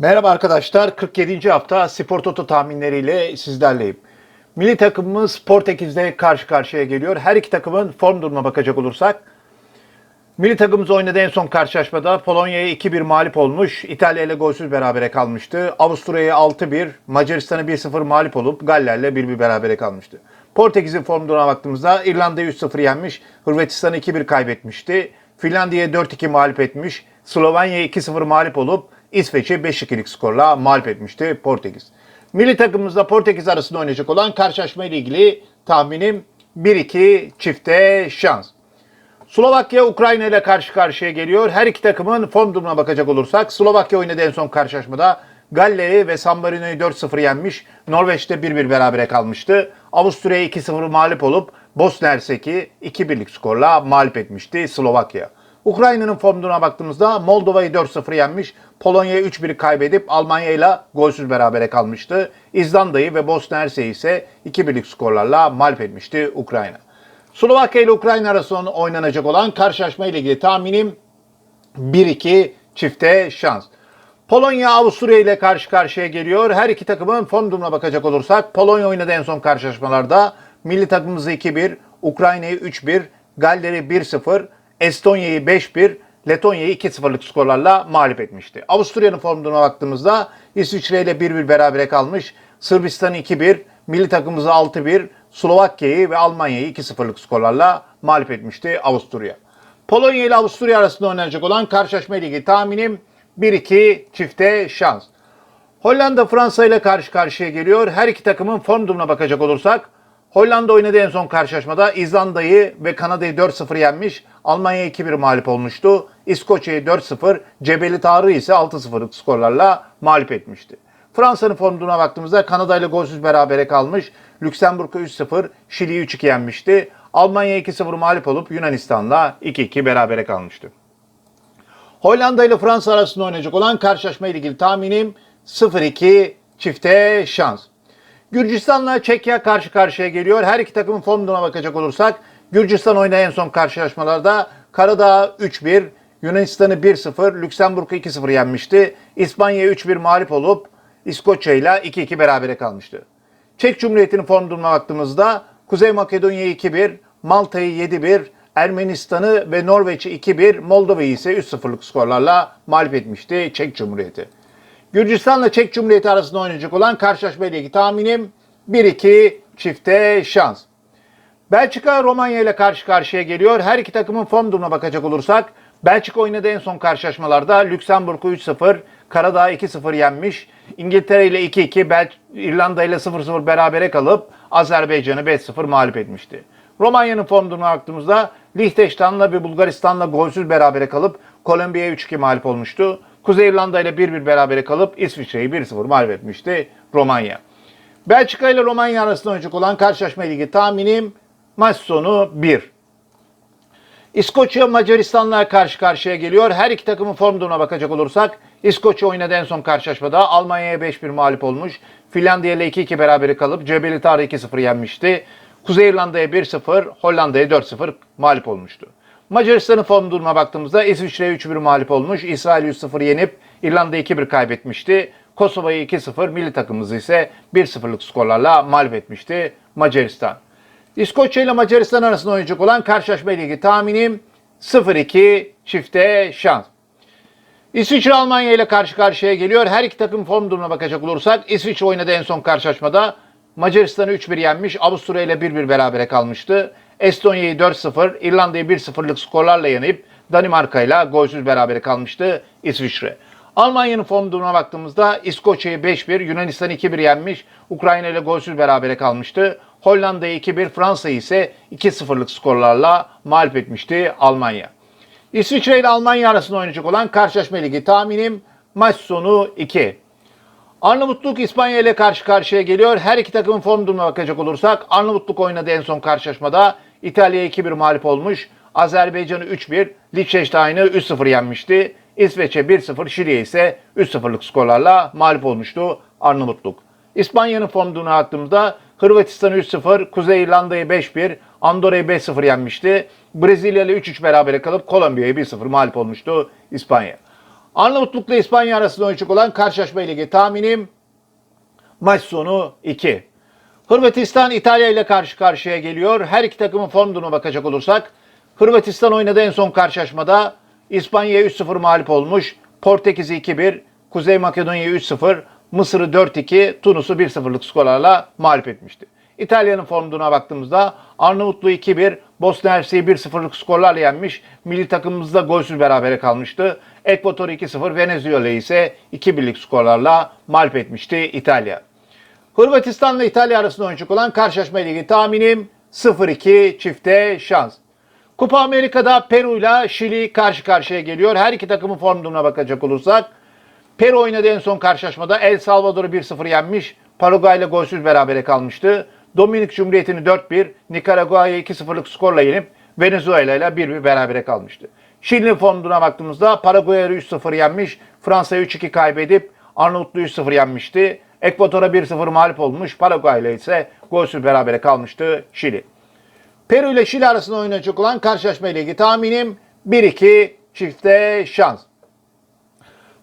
Merhaba arkadaşlar. 47. hafta Spor Toto tahminleriyle sizlerleyim. Milli takımımız Portekiz'de karşı karşıya geliyor. Her iki takımın form durumuna bakacak olursak Milli takımımız oynadığı en son karşılaşmada Polonya'ya 2-1 mağlup olmuş. İtalya ile golsüz berabere kalmıştı. Avusturya'ya 6-1, Macaristan'a 1-0 mağlup olup Galler'le 1-1 berabere kalmıştı. Portekiz'in form durumuna baktığımızda İrlanda'yı 3-0 yenmiş, Hırvatistan'ı 2-1 kaybetmişti. Finlandiya'ya 4-2 mağlup etmiş, Slovenya'ya 2-0 mağlup olup İsveç'i 5-2'lik skorla mağlup etmişti Portekiz. Milli takımımızla Portekiz arasında oynayacak olan karşılaşma ile ilgili tahminim 1-2 çifte şans. Slovakya Ukrayna ile karşı karşıya geliyor. Her iki takımın form durumuna bakacak olursak Slovakya oynadığı en son karşılaşmada Galler'i ve San Marino'yu 4-0 yenmiş. Norveç'te 1-1 berabere kalmıştı. Avusturya'ya 2-0 mağlup olup Bosna Hersek'i 2-1'lik skorla mağlup etmişti Slovakya. Ukrayna'nın form durumuna baktığımızda Moldova'yı 4-0 yenmiş. Polonya'yı 3-1 kaybedip Almanya ile golsüz berabere kalmıştı. İzlanda'yı ve Bosna Hersek'i ise 2-1'lik skorlarla mağlup etmişti Ukrayna. Slovakya ile Ukrayna arasında oynanacak olan karşılaşma ile ilgili tahminim 1-2 çifte şans. Polonya Avusturya ile karşı karşıya geliyor. Her iki takımın form durumuna bakacak olursak Polonya oynadı en son karşılaşmalarda. Milli takımımızı 2-1, Ukrayna'yı 3-1, Galler'i 1-0, Estonya'yı 5-1, Letonya'yı 2-0'lık skorlarla mağlup etmişti. Avusturya'nın form baktığımızda İsviçre ile 1-1 berabere kalmış. Sırbistan'ı 2-1, milli takımımızı 6-1, Slovakya'yı ve Almanya'yı 2-0'lık skorlarla mağlup etmişti Avusturya. Polonya ile Avusturya arasında oynanacak olan karşılaşma ilgili tahminim 1-2 çifte şans. Hollanda Fransa ile karşı karşıya geliyor. Her iki takımın form durumuna bakacak olursak Hollanda oynadığı en son karşılaşmada İzlanda'yı ve Kanada'yı 4-0 yenmiş. Almanya 2-1 mağlup olmuştu. İskoçya'yı 4-0, Cebeli Tarık'ı ise 6-0'lık skorlarla mağlup etmişti. Fransa'nın form durumuna baktığımızda Kanada ile golsüz berabere kalmış. Lüksemburg'u 3-0, Şili'yi 3-2 yenmişti. Almanya 2-0 mağlup olup Yunanistan'la 2-2 berabere kalmıştı. Hollanda ile Fransa arasında oynayacak olan karşılaşma ile ilgili tahminim 0-2 çifte şans. Gürcistan'la Çekya karşı karşıya geliyor. Her iki takımın form durumuna bakacak olursak Gürcistan oynayan en son karşılaşmalarda Karadağ 3-1, Yunanistan'ı 1-0, Lüksemburg'u 2-0 yenmişti. İspanya'ya 3-1 mağlup olup İskoçya ile 2-2 berabere kalmıştı. Çek Cumhuriyeti'nin form durumuna baktığımızda Kuzey Makedonya'yı 2-1, Malta'yı 7-1, Ermenistan'ı ve Norveç'i 2-1, Moldova'yı ise 3-0'lık skorlarla mağlup etmişti Çek Cumhuriyeti. Gürcistan'la Çek Cumhuriyeti arasında oynayacak olan karşılaşma ile ilgili tahminim 1-2 çifte şans. Belçika Romanya ile karşı karşıya geliyor. Her iki takımın form durumuna bakacak olursak Belçika oynadığı en son karşılaşmalarda Lüksemburg'u 3-0, Karadağ 2-0 yenmiş. İngiltere ile 2-2, Bel İrlanda ile 0-0 berabere kalıp Azerbaycan'ı 5-0 mağlup etmişti. Romanya'nın form durumuna baktığımızda Liechtenstein'la ve Bulgaristan'la golsüz berabere kalıp Kolombiya'ya 3-2 mağlup olmuştu. Kuzey İrlanda ile 1-1 berabere kalıp İsviçre'yi 1-0 mağlup etmişti Romanya. Belçika ile Romanya arasında oynayacak olan karşılaşma ilgili tahminim maç sonu 1. İskoçya Macaristan'la karşı karşıya geliyor. Her iki takımın form durumuna bakacak olursak İskoçya oynadı en son karşılaşmada. Almanya'ya 5-1 mağlup olmuş. Finlandiya ile 2-2 berabere kalıp Cebeli Tarık 2-0 yenmişti. Kuzey İrlanda'ya 1-0, Hollanda'ya 4-0 mağlup olmuştu. Macaristan'ın form durumuna baktığımızda İsviçre'ye 3-1 mağlup olmuş. İsrail 3-0 yenip İrlanda'yı 2-1 kaybetmişti. Kosova'yı 2-0, milli takımımızı ise 1-0'lık skorlarla mağlup etmişti Macaristan. İskoçya ile Macaristan arasında oynayacak olan karşılaşma ile ilgili tahminim 0-2 çifte şans. İsviçre Almanya ile karşı karşıya geliyor. Her iki takım form durumuna bakacak olursak İsviçre oynadı en son karşılaşmada. Macaristan'ı 3-1 yenmiş. Avusturya ile 1-1 berabere kalmıştı. Estonya'yı 4-0, İrlanda'yı 1-0'lık skorlarla yenip Danimarka ile golsüz berabere kalmıştı İsviçre. Almanya'nın form durumuna baktığımızda İskoçya'yı 5-1, Yunanistan'ı 2-1 yenmiş. Ukrayna ile golsüz berabere kalmıştı. Hollanda'yı 2-1, Fransa'yı ise 2-0'lık skorlarla mağlup etmişti Almanya. İsviçre ile Almanya arasında oynayacak olan karşılaşma ligi tahminim maç sonu 2. Arnavutluk İspanya ile karşı karşıya geliyor. Her iki takımın form durumuna bakacak olursak Arnavutluk oynadı en son karşılaşmada. İtalya'ya 2-1 mağlup olmuş. Azerbaycan'ı 3-1, Liechtenstein'ı 3-0 yenmişti. İsveç'e 1-0, Şili'ye ise 3-0'lık skorlarla mağlup olmuştu Arnavutluk. İspanya'nın form durumuna baktığımızda Hırvatistan'ı 3-0, Kuzey İrlanda'yı 5-1, Andorra'yı 5-0 yenmişti. Brezilya ile 3-3 berabere kalıp Kolombiya'yı 1-0 mağlup olmuştu İspanya. Arnavutluk'la İspanya arasında oynayacak olan karşılaşma ile ilgili tahminim maç sonu 2. Hırvatistan İtalya ile karşı karşıya geliyor. Her iki takımın form durumuna bakacak olursak Hırvatistan oynadığı en son karşılaşmada İspanya'ya 3-0 mağlup olmuş. Portekiz'i 2-1, Kuzey Makedonya'yı 3-0, Mısır'ı 4-2, Tunus'u 1-0'lık skorlarla mağlup etmişti. İtalya'nın form durumuna baktığımızda Arnavutluğu 2-1, Bosna Hersek'i 1-0'lık skorlarla yenmiş. Milli takımımızda golsüz berabere kalmıştı. Ekvator 2-0, Venezuela ise 2-1'lik skorlarla mağlup etmişti İtalya. Hırvatistan'la İtalya arasında oynayacak olan karşılaşma ile ilgili tahminim 0-2 çifte şans. Kupa Amerika'da Peru ile Şili karşı karşıya geliyor. Her iki takımın form durumuna bakacak olursak Peru oynadığı en son karşılaşmada El Salvador'u 1-0 yenmiş. Paraguay ile golsüz berabere kalmıştı. Dominik Cumhuriyeti'ni 4-1, Nikaragua'yı 2-0'lık skorla yenip Venezuela ile 1-1 berabere kalmıştı. Şili'nin form durumuna baktığımızda Paraguay'ı 3-0 yenmiş, Fransa'yı 3-2 kaybedip Arnavutlu'yu 3-0 yenmişti. Ekvator'a 1-0 mağlup olmuş, Paraguay ile ise golsüz berabere kalmıştı Şili. Peru ile Şili arasında oynanacak olan karşılaşma ile ilgili tahminim 1-2 çifte şans.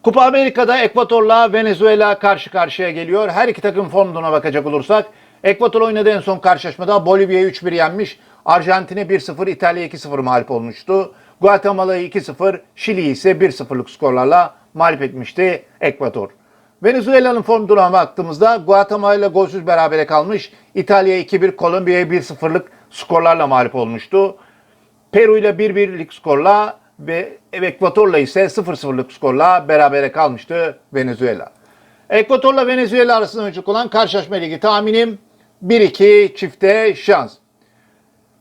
Kupa Amerika'da Ekvator'la Venezuela karşı karşıya geliyor. Her iki takım form durumuna bakacak olursak Ekvator oynadığı en son karşılaşmada Bolivya'yı 3-1 yenmiş. Arjantin'e 1-0, İtalya 2-0 mağlup olmuştu. Guatemala'yı 2-0, Şili'yi ise 1-0'lık skorlarla mağlup etmişti Ekvator. Venezuela'nın form durumuna baktığımızda Guatemala ile golsüz berabere kalmış. İtalya 2-1, Kolombiya'ya 1-0'lık skorlarla mağlup olmuştu. Peru ile 1-1'lik skorla ve Ekvator'la ise 0-0'lık skorla berabere kalmıştı Venezuela. Ekvator'la Venezuela arasında oynayacak olan karşılaşma ligi tahminim 1-2 çifte şans.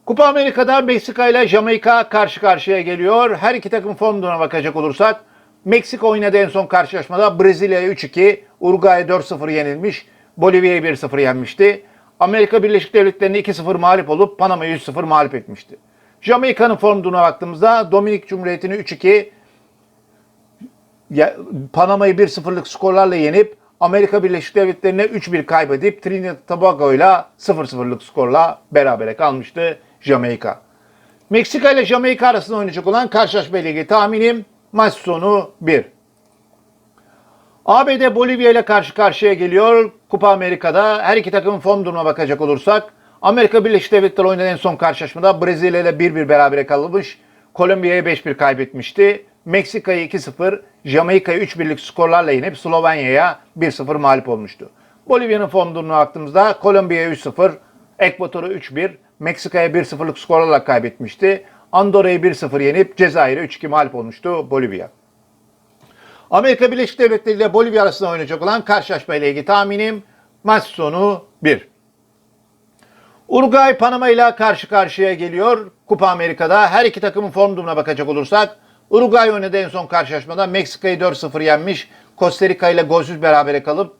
Kupa Amerika'da Meksika ile Jamaika karşı karşıya geliyor. Her iki takım form durumuna bakacak olursak Meksika oynadığı en son karşılaşmada Brezilya'ya 3-2, Uruguay'a 4-0 yenilmiş, Bolivya'yı 1-0 yenmişti. Amerika Birleşik Devletleri'ne 2-0 mağlup olup Panama'yı 3-0 mağlup etmişti. Jamaika'nın form durumuna baktığımızda Dominik Cumhuriyeti'ni 3-2, ya- Panama'yı 1-0'lık skorlarla yenip Amerika Birleşik Devletleri'ne 3-1 kaybedip Trinidad Tobago ile 0-0'lık skorla berabere kalmıştı Jamaika. Meksika ile Jamaika arasında oynayacak olan karşılaşma ile ilgili tahminim maç sonu 1. ABD Bolivya ile karşı karşıya geliyor Kupa Amerika'da. Her iki takımın form durumuna bakacak olursak Amerika Birleşik Devletleri oynanan en son karşılaşmada Brezilya ile 1-1 berabere kalmış. Kolombiya'ya 5-1 kaybetmişti. Meksika'yı 2-0, Jamaika'yı 3-1'lik skorlarla yenip Slovenya'ya 1-0 mağlup olmuştu. Bolivya'nın form durumuna baktığımızda Kolombiya'ya 3-0, Ekvator'u 3-1, Meksika'ya 1-0'lık skorlarla kaybetmişti. Andorra'yı 1-0 yenip Cezayir'e 3-2 mağlup olmuştu Bolivya. Amerika Birleşik Devletleri ile Bolivya arasında oynayacak olan karşılaşma ile ilgili tahminim maç sonu 1. Uruguay Panama ile karşı karşıya geliyor Kupa Amerika'da. Her iki takımın form durumuna bakacak olursak Uruguay oynadığı en son karşılaşmada Meksika'yı 4-0 yenmiş. Costa Rica ile golsüz berabere kalıp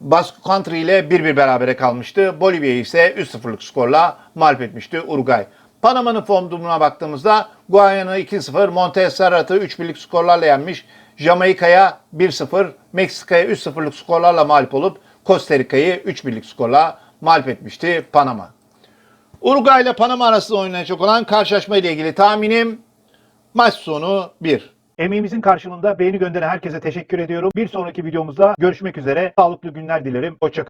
Basque Country ile 1-1 berabere kalmıştı. Bolivya ise 3-0'lık skorla mağlup etmişti Uruguay. Panama'nın form durumuna baktığımızda Guayana 2-0, Montserrat'ı 3-1'lik skorlarla yenmiş. Jamaika'ya 1-0, Meksika'ya 3-0'lık skorlarla mağlup olup Costa Rica'yı 3-1'lik skorla mağlup etmişti Panama. Uruguay ile Panama arasında oynanacak olan karşılaşma ile ilgili tahminim maç sonu 1. Emeğimizin karşılığında beğeni gönderen herkese teşekkür ediyorum. Bir sonraki videomuzda görüşmek üzere. Sağlıklı günler dilerim. Hoşçakalın.